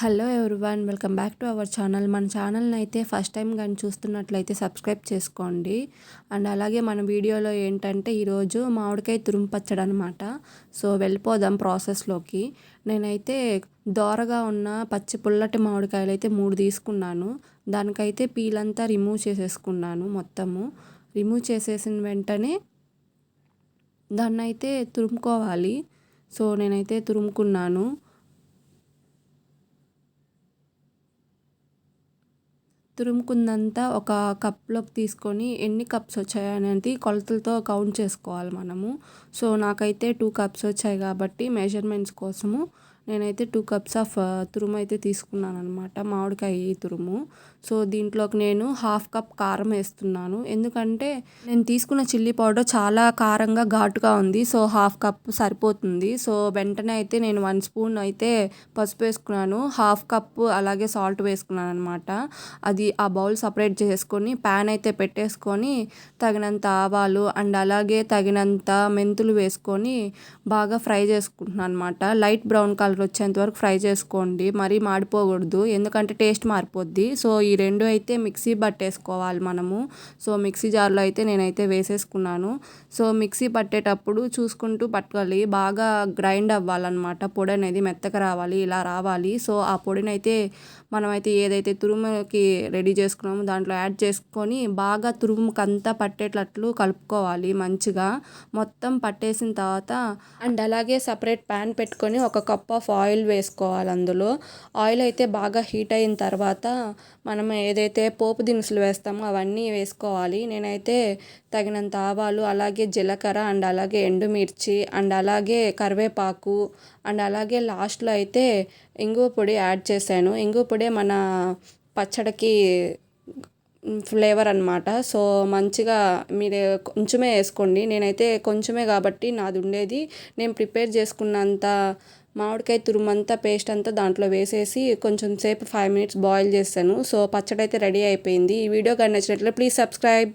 Hello everyone welcome back to our channel. మన ఛానల్ని అయితే ఫస్ట్ టైం కానీ చూస్తున్నట్లయితే సబ్స్క్రైబ్ చేసుకోండి. అండ్ అలాగే మన వీడియోలో ఏంటంటే ఈరోజు మామిడికాయ తురుము పచ్చడి అనమాట సో వెళ్ళిపోదాం ప్రాసెస్లోకి నేనైతే దోరగా ఉన్న పచ్చి పుల్లటి మామిడికాయలు అయితే మూడు తీసుకున్నాను. దానికైతే పీలంతా రిమూవ్ చేసేసుకున్నాను మొత్తము. రిమూవ్ చేసేసిన వెంటనే దాన్నైతే తురుముకోవాలి. సో నేనైతే తురుముకున్నాను. తురుముకుందంతా ఒక కప్లోకి తీసుకొని ఎన్ని కప్స్ వచ్చాయి అనేది కొలతలతో కౌంట్ చేసుకోవాలి మనము. సో నాకైతే టూ కప్స్ వచ్చాయి కాబట్టి మెజర్మెంట్స్ కోసము నేనైతే టూ కప్స్ ఆఫ్ తురుము అయితే తీసుకున్నాను అనమాట మామిడికాయ తురుము. సో దీంట్లోకి నేను హాఫ్ కప్ కారం వేస్తున్నాను. ఎందుకంటే నేను తీసుకున్న చిల్లీ పౌడర్ చాలా కారంగా ఘాటుగా ఉంది. సో హాఫ్ కప్ సరిపోతుంది. సో వెంటనే అయితే నేను వన్ స్పూన్ అయితే పసుపు వేసుకున్నాను. హాఫ్ కప్ అలాగే సాల్ట్ వేసుకున్నాను అనమాట అది ఆ బౌల్ సపరేట్ చేసుకొని ప్యాన్ అయితే పెట్టేసుకొని తగినంత ఆవాలు అండ్ అలాగే తగినంత మెంతులు వేసుకొని బాగా ఫ్రై చేసుకుంటున్నాను అనమాట లైట్ బ్రౌన్ కలర్ కలర్ వచ్చేంత వరకు ఫ్రై చేసుకోండి. మరీ మాడిపోకూడదు. ఎందుకంటే టేస్ట్ మారిపోద్ది. సో ఈ రెండు అయితే మిక్సీ పట్టేసుకోవాలి మనము. సో మిక్సీ జార్లో అయితే నేనైతే వేసేసుకున్నాను. సో మిక్సీ పట్టేటప్పుడు చూసుకుంటూ పట్టుకోవాలి. బాగా గ్రైండ్ అవ్వాలన్నమాట. పొడి అనేది మెత్తగా రావాలి ఇలా రావాలి. సో ఆ పొడిని అయితే మనమైతే ఏదైతే తురుముకి రెడీ చేసుకున్నామో దాంట్లో యాడ్ చేసుకొని బాగా తురుముకంతా పట్టేటట్లు కలుపుకోవాలి మంచిగా. మొత్తం పట్టేసిన తర్వాత అండ్ అలాగే సపరేట్ ప్యాన్ పెట్టుకొని ఒక కప్ ఆఫ్ ఆయిల్ వేసుకోవాలి అందులో. ఆయిల్ అయితే బాగా హీట్ అయిన తర్వాత మనం ఏదైతే పోపు దినుసులు వేస్తామో అవన్నీ వేసుకోవాలి. నేనైతే తగినంత ఆవాలు అలాగే జీలకర్ర అండ్ అలాగే ఎండుమిర్చి అండ్ అలాగే కరివేపాకు అండ్ అలాగే లాస్ట్లో అయితే ఇంగువ పొడి యాడ్ చేశాను. ఇంగువ పొడి మన పచ్చడికి ఫ్లేవర్ అనమాట సో మంచిగా మీరు కొంచెమే వేసుకోండి. నేనైతే కొంచెమే కాబట్టి నాది ఉండేది. నేను ప్రిపేర్ చేసుకున్నంత మామిడికాయ తురుమంతా పేస్ట్ అంతా దాంట్లో వేసేసి కొంచెం సేపు ఫైవ్ మినిట్స్ బాయిల్ చేశాను. సో పచ్చడి అయితే రెడీ అయిపోయింది. ఈ వీడియో కానీ నచ్చినట్లయితే ప్లీజ్ సబ్స్క్రైబ్.